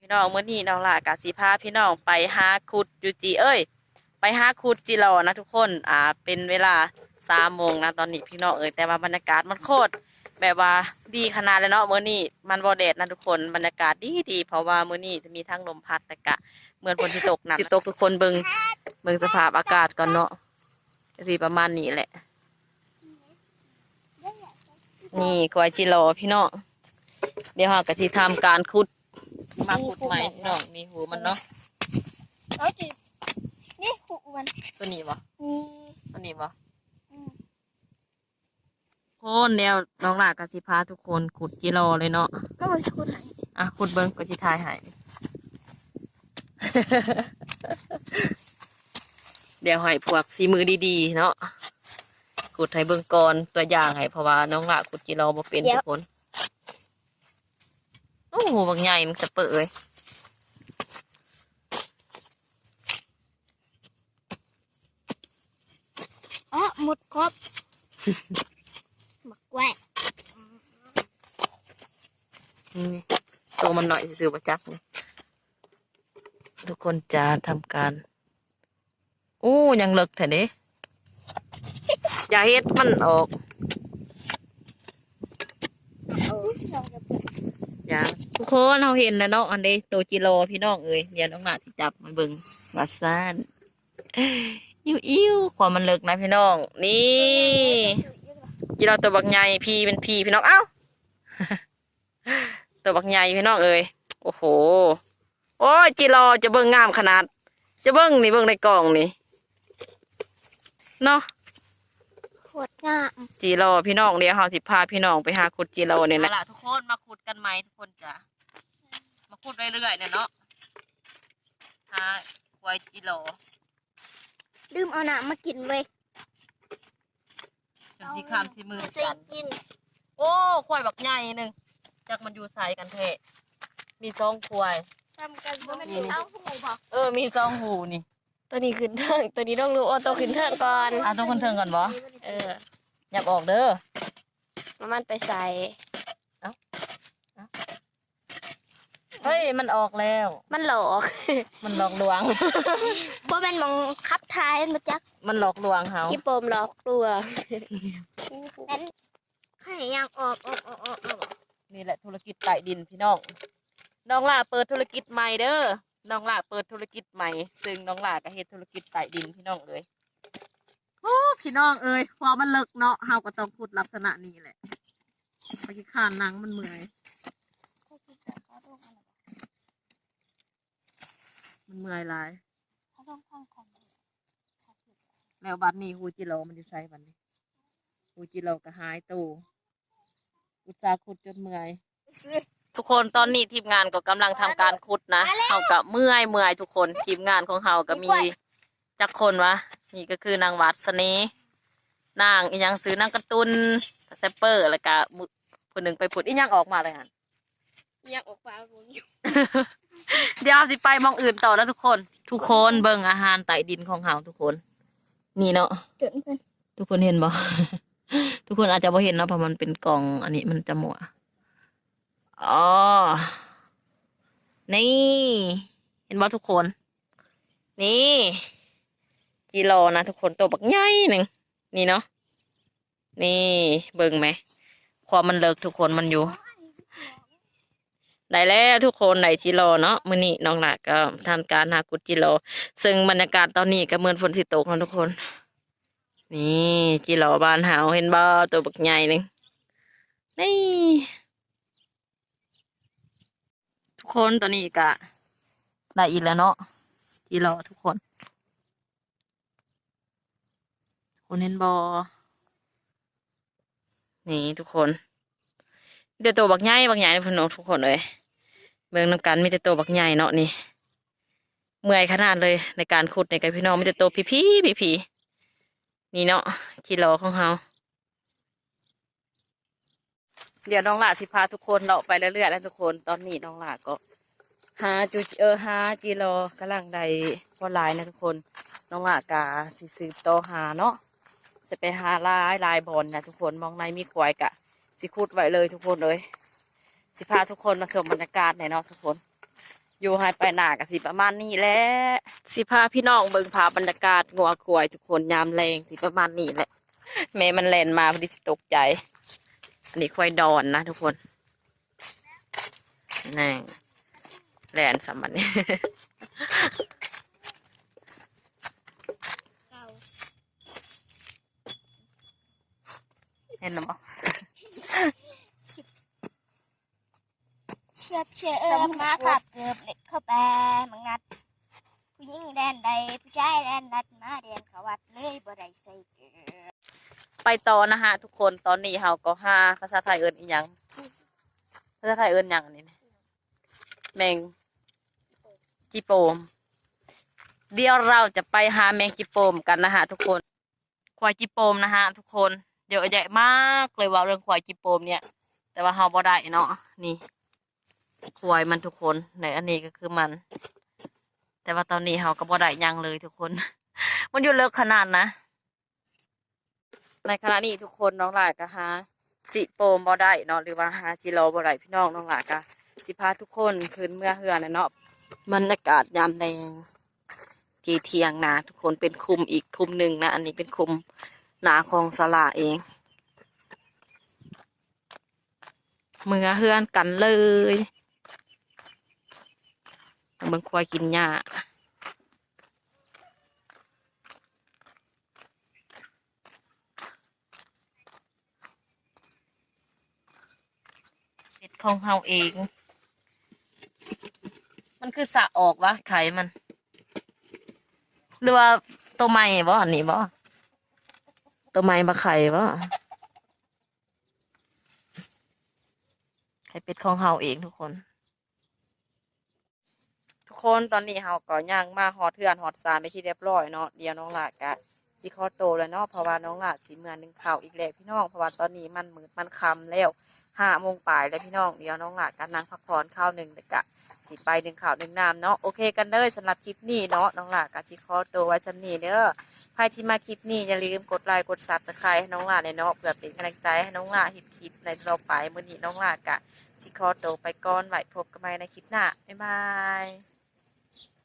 พี่น้องเมื่อนี้น้องหลากาสิพาพี่น้องไปหาขุดยูจีเอ้ย ไปหาขุดจิรอนะทุกคนอ่าเป็นเวลาสามโมงนะตอนนี้พี่น้องเอ้ยแต่ว่าบรรยากาศมันโคตรแบบว่าดีขนาดเลยเนาะเมื่อนี้มันบอเดดนะทุกคนบรรยากาศดีดีเพราะว่าเมื่อนี้จะมีทั้งลมพัดแต่กะเหมือนฝนที่ตกหนักสิตตกทุกคนเบิงเบิงสภาพอากาศก่อนเนาะสีประมาณนี้แหละ นี่ควายจิรอพี่น้องเดี๋ยวเราก็สิทำการขุด สิมาขุดใหม่พี่น้องนี่หูมันเนาะเอ้ยนี่หูมันตัวนี้บ่นี่ตัวนี้บ่อืมโคนเดียวน้องหลากกสิพาทุกคนขุดจิรอเลยเนาะก็มาชุดไหนอะขุดเบิ้งก็สิทายให้เดี๋ยวให้พวกสีมือดีๆ เนาะขุดให้เบิ้งก่อนตัวอย่างให้เพราะว่าน้องหลากขุดจิรอบ่เป็นทุกคน โอ้โหบางใหญ่มันจะเปิดเลยอ๋อหมดครบหมักไว้นี่ตัวมันหน่อยซื่อๆประจักนี่ทุกคนจะทำการโอ้ยังเลิกแท้เด้อย่าเฮ็ดมันออก เอาสองกระปุกอย่าทุกคนเราเห็นแล้วเนาะอันนี้ตัวจิโร่พี่น้องเอ้ยเดี๋ยวน้องหนาที่จับมาเบิ่งวาซานอิ้วอิ้วความมันเลิกนะพี่น้อง นี่จิโร่ตัวบักใหญ่พี่เป็นพี่พี่น้องเอ้าตัวบักใหญ่พี่น้องเอ้ยโอ้โห โอ้ยจิโร่จะเบิ่งงามขนาด จะเบิ่งนี่เบิ่งในกล่องนี่เนาะขวดงามจีโร่พี่น้องเดี๋ยวเราสิพาพี่น้องไปหาขุดจีโร่นี่แหละทุกคนมาขุด กันไหมทุกคนจ้ะมาขุดเรื่อยๆเนี่ยเนาะหาควายจีโร่ดื่มเอาหนามากินเว้ยจนสีข้ามสีมือใส่กัน กินโอ้ควายบักใหญ่หนึ่งจากมันอยู่ใส่กันเทะมีสองควาย ซ้ำกันบ่แม่นเอาหูบ่เออ มีสองหูนี่ตัวนี้ขึ้นเทิงตัวนี้ต้องรู้ว่าตัวขึ้นเทิงก่อนเอาตัวคนเทิงก่อนบ่เออ อย่าออกเด้อ มามันไปใส่ เฮ้ย มันออกแล้ว มันหลอกมันหลอกลวง บ่แม่นมองคับท้ายมันมาจักมันหลอกลวงเขากิ๊บโปมหลอกตัวนั้นไข่ยางออกออกออกออกออกนี่แหละธุรกิจไต่ดินพี่น้อง น้องล่าเปิดธุรกิจใหม่เด้อ น้องล่าเปิดธุรกิจใหม่ ซึ่งน้องล่าก็เฮ็ดธุรกิจไต่ดินพี่น้องเลยโอ้พี่น้องเอ้ยพอมันเลิกเนาะเฮาก็ต้องพูดลักษณะนี้แหละไปขี้ขานหนังมันเมื่อย มันเมื่อยหลายเขาต้องท่องของแล้วบัดนี้ฮูจิโร่มันจะใส่บัดนี้ฮูจิโร่ก็หายตู้อุตสาห์ขุดจนเมื่อย ทุกคนตอนนี้ทีมงานก็กำลังทำการขุดนะเขากับเมื่อยเมื่อยทุกคนทีมงานของเขาก็มีจักคนวะนี่ก็คือนางวัดสนีนางอีหยังซื้อนางการะตุนแซปเปอร์แล้วก็มือคนหนึ่งไปผุดอีหยังออกมาเลยฮะอยากออกปลาผมอยู่ เดี๋ยวสิไปมองอื่นต่อแล้วทุกคน ทุกคนเบิ่งอาหารใต้ดินของเขาทุกคน นี่เนาะจนเพิ่นทุกคนเห็นบ่ ทุกคนอาจจะบ่เห็นเนาะเพราะมันเป็นกล่อง อันนี้มันจะหมัวอ๋อนี่ เห็นบ่ทุกคน นี่กิโลนะทุกคนตัวบักใหญ่หนึ่งนี่เนาะนี่เบิ่งไหมความมันเลิกทุกคนมันอยู่ ได้แล้วทุกคนได้จิโลเนาะมื้อนี้น้องหลักก็ทำการหากุดจิโลซึ่งบรรยากาศตอนนี้ก็เหมือนฝนสิตกนะทุกคน นี่จิโลบ้านเฮาเห็นบ่ตัวบักใหญ่หนึงนี่ ทุกคนตอนนี้ก็ได้อีกแล้วเนาะจิโลทุกคนคนเห็นบ่นี่ทุกคนมีแต่ตัวบักใหญ่บักใหญ่พี่น้องทุกคนเลย เบิ่งน้ำกันมีแต่ตัวบักใหญ่เนาะนี่ เมื่อยขนาดเลยในการขุดในกับพี่น้องมีแต่ตัวพี่พี่พี่พี่นี่เนาะกิโลของเราเดี๋ยวน้องหลาสิพาทุกคนเลาะไปเรื่อยๆแล้วทุกคนตอนนี้น้องหลาก็หาจูเออหาจิโลกำลังใดพอลายนะทุกคน น้องหลากาสิสืบต่อหาเนาะจะไปหาลายลายบอลนะทุกคนมองในมีควายกะสิขุดไว้เลยทุกคนเลย สิพาทุกคนมาชมบรรยากาศหน่อยเนาะทุกคน อยู่ให้ไปหน้าก็สิประมาณนี้แหละสิพาพี่น้องเบิ่งภาพบรรยากาศงัวกล้วย ทุกคนยามแรงสิประมาณนี้แหละแม่มันแลนมาพอดีสิตกใจ อันนี้ควายดอนนะทุกคนนี่แลนสำมันนี้เก่าเห็นหรือเปล่า ชือกเชือกเอิมมาขับเกือบเหล็กเข้าไปมังัด ผู้หญิงแดนใดผู้ชายแดนนัดมาแดนเขาวัดเลยบ่ได้ใส่เกลือไปต่อนะฮะทุกคนตอนนี้เฮาก็ห้าภาษาไทยเอิญอีหยังภาษาไทยเอิญหยังอันนี้นะแมงจิโปม เดี๋ยวเราจะไปหาแมงจิโปมกันนะฮะทุกคนควายจิโปมนะฮะทุกคนเยอะแยะมากเลยว่าเรื่องควายจิโปมเนี่ย แต่ว่าเฮาบ่ได้เนาะนี่ ควายมันทุกคนในอันนี้ก็คือมัน แต่ว่าตอนนี้เฮาก็บ่ได้ยังเลยทุกคน มันอยู่เลิกขนาดนะ ในขณะนี้ทุกคนน้องหลายก็หาจิโปมบ่ได้เนาะหรือว่าหาจิโรบ่ได้พี่น้องน้องหลายก็สิพาทุกคนคืนเมื่อเฮือนะเนาะบรรยากาศยามแดงทีเทียงนาทุกคนเป็นคุมอีกคุมหนึ่งนะ อันนี้เป็นคุมนาของสลาเองเมื่อเฮือนกันเลย เบิ่งควายกินหญ้าเป็ดของเฮาเอง มันคือสะออกวะไขมัน หรือว่าตัวใหม่บ่อันนี้บ่ตัวใหม่มาไข่บ่ไข่เป็ดของเฮาเองทุกคน คนตอนนี้เฮาก็ย่างมาฮอดเทือนฮอดซานไปที่เรียบร้อยเนาะเดี๋ยวน้องหลากะสิขอโตแล้วเนาะเพราะว่าน้องหลาสิเมือหนึงข่าวอีกแล้วพี่น้องเพราะว่าตอนนี้มันมืดมันค่ำแล้วห้าโมงปลายแล้วพี่น้องเดี๋ยวน้องหลากันนั่งพักผ่อนข้าวหนึ่งเด็กะสิไปหนึ่งข่าวหนึ่งน้ำเนาะโอเคกันเลยสำหรับคลิปนี้เนาะน้องหลากับที่คอตัวไว้จำนี้เด้อใครที่มาคลิปนี้อย่าลืมกดไลค์กดซับสไครต์ให้น้องหลาในเนาะเพื่อเป็นกำลังใจให้น้องหลาเห็นคลิปในเราไปมื้อนี้น้องหลากะที่คอตัวไปก่อนไว้พบกันใหม่ในคลิปหน้าบ๊ายบาย